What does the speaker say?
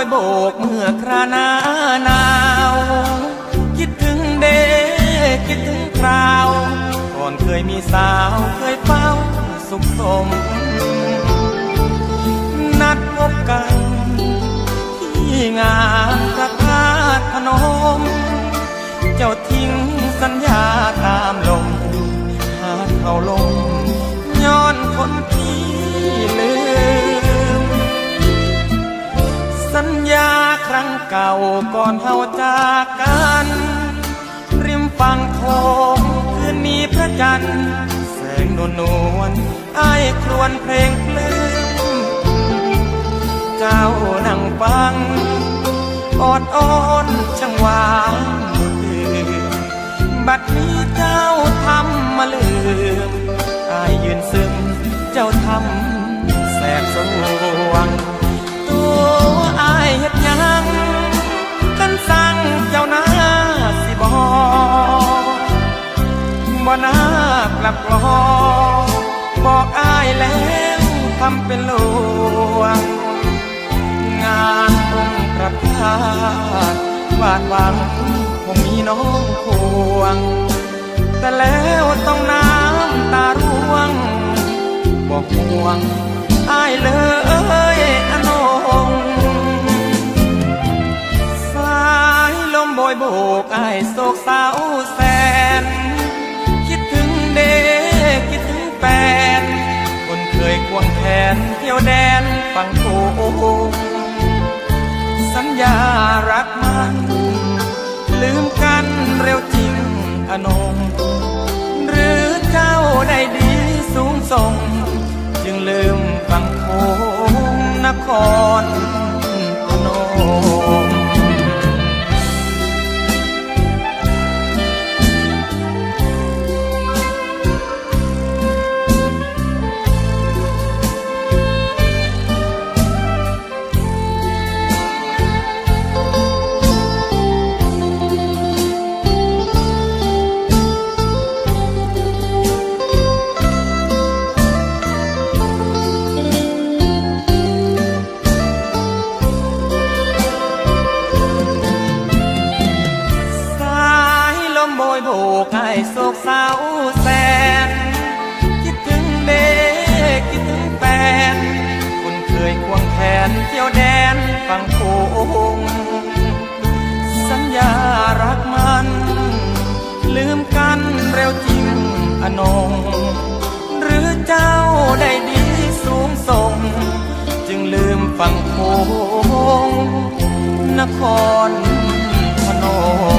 อยโบกเมื่อคราหน้าหนาว คิดถึงเดคิดถึงคราว ก่อนเคยมีสาวเคยเฝ้าสุขสม นัดพบกัน ที่งานพระธาตุพนม เจ้าทิ้งสัญญาตามลมหาเขาลง ก่าก่อนเฮาจากกัน ริมฝั่งโขงคืนมีพระจันทร์แสงนวลนวลไอ้ครวนเพลงเปลื้มเจ้านั่งฟังอดอ้อนช่างหวานบุญลืมบัดนี้เจ้าทำมาลืมอายยืนซึมเจ้าทำากลับกลอบอกอายแล้วทำเป็นลวง งานองค์ประพาสวาดหวังคงมีน้องควง แต่แล้วต้องน้ำตาร่วง บอกห่วงอายเลย นเที่ยวแดนฝั่งโขงสัญญารักมัน ลืมกันเร็วจริงอนง หรือเจ้าได้ดีสูงส่ง จึงลืมฝั่งโขงนคร ลมโบยโบกให้โศกเศร้าแสน คิดถึงเด็กคิดถึงแฟนคนเคยควงแขนเที่ยวแดนฟังโขงสัญญารักมัน ลืมกันเร็วจริงอนง หรือเจ้าได้ดีสูงส่ง จึงลืมฟังโขงนครพนม